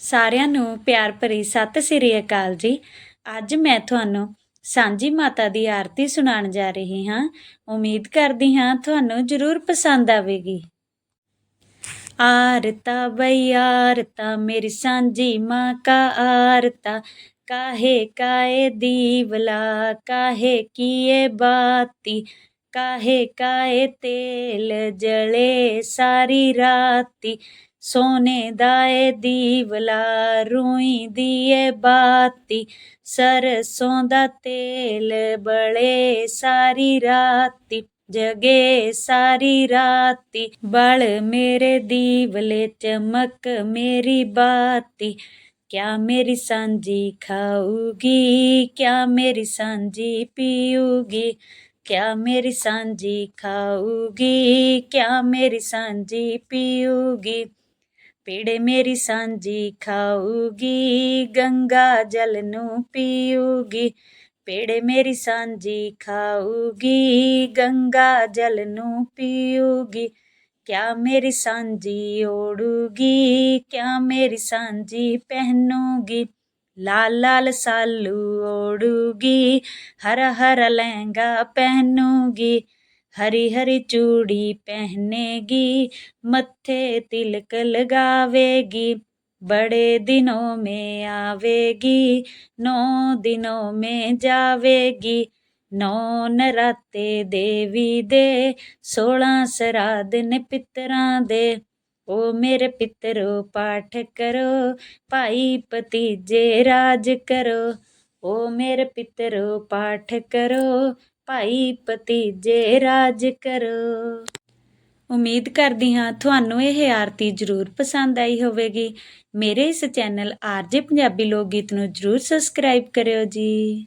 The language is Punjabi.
ਸਾਰਿਆਂ ਨੂੰ ਪਿਆਰ ਭਰੀ ਸਤਿ ਸ੍ਰੀ ਅਕਾਲ ਜੀ। ਅੱਜ ਮੈਂ ਤੁਹਾਨੂੰ ਸਾਂਝੀ ਮਾਤਾ ਦੀ ਆਰਤੀ ਸੁਣਾਉਣ ਜਾ ਰਹੀ ਹਾਂ। ਉਮੀਦ ਕਰਦੀ ਹਾਂ ਤੁਹਾਨੂੰ ਜ਼ਰੂਰ ਪਸੰਦ ਆਵੇਗੀ। ਆਰਤਾ ਬਈ ਆਰਤਾ, ਮੇਰੀ ਸਾਂਝੀ ਮਾਂ ਕਾ ਆਰਤਾ। ਕਾਹੇ ਕਾਏ ਦੀਵਲਾ, ਕਾਹੇ ਕੀਏ ਬਾਤੀ। ਕਾਹੇ ਕਾਏ ਤੇਲ ਜਲੇ ਸਾਰੀ ਰਾਤੀ। ਸੋਨੇ ਦਾਏ ਦੀਵਲਾ, ਰੂਈ ਦੀਏ ਬਾਤੀ, ਸਰਸੋਂ ਦਾ ਤੇਲ ਬਲੇ ਸਾਰੀ ਰਾਤੀ, ਜਗੇ ਸਾਰੀ ਰਾਤੀ, ਬਲ ਮੇਰੇ ਦੀਵਲੇ, ਚਮਕ ਮੇਰੀ ਬਾਤੀ। ਕਿਆ ਮੇਰੀ ਸਾਂਝੀ ਖਾਊਗੀ, ਕਿਆ ਮੇਰੀ ਸਾਂਝੀ ਪੀਊਗੀ, ਕਿਆ ਮੇਰੀ ਸਾਂਝੀ ਖਾਊਗੀ, ਕਿਆ ਮੇਰੀ ਸਾਂਝੀ ਪੀਊਗੀ। ਪੀੜੇ ਮੇਰੀ ਸਾਂਝੀ ਖਾਊਗੀ, ਗੰਗਾ ਜਲ ਨੂੰ ਪੀਊਗੀ। ਪੇੜੇ ਮੇਰੀ ਸਾਂਝੀ ਖਾਊਗੀ, ਗੰਗਾ ਜਲ ਨੂੰ ਪੀਊਗੀ। ਕਿਆ ਮੇਰੀ ਸਾਂਝੀ ਓੜੂਗੀ, ਕਿਆ ਮੇਰੀ ਸਾਂਝੀ ਪਹਿਨੂਗੀ। ਲਾਲ ਲਾਲ ਸਾਲੂ ਓੜੂਗੀ, ਹਰਾ ਹਰਾ ਲਹਿੰਗਾ ਪਹਿਨੂਗੀ। हरी हरी चूड़ी पहनेगी मत्थे तिलक लगावेगी बड़े दिनों में आवेगी नौ दिनों में जावेगी नौ नराते देवी दे सोलह सराध ने पितरां दे ओ मेरे पितरो पाठ करो भाई भतीजे राज करो ओ मेरे पितरो पाठ करो ਭਾਈ ਭਤੀਜੇ ਰਾਜ ਕਰੋ। ਉਮੀਦ ਕਰਦੀ ਹਾਂ ਤੁਹਾਨੂੰ ਇਹ ਆਰਤੀ ਜ਼ਰੂਰ ਪਸੰਦ ਆਈ ਹੋਵੇਗੀ। ਮੇਰੇ ਇਸ ਚੈਨਲ ਆਰਜੇ ਪੰਜਾਬੀ ਲੋਕ ਗੀਤ ਨੂੰ ਜ਼ਰੂਰ ਸਬਸਕ੍ਰਾਈਬ ਕਰਿਓ ਜੀ।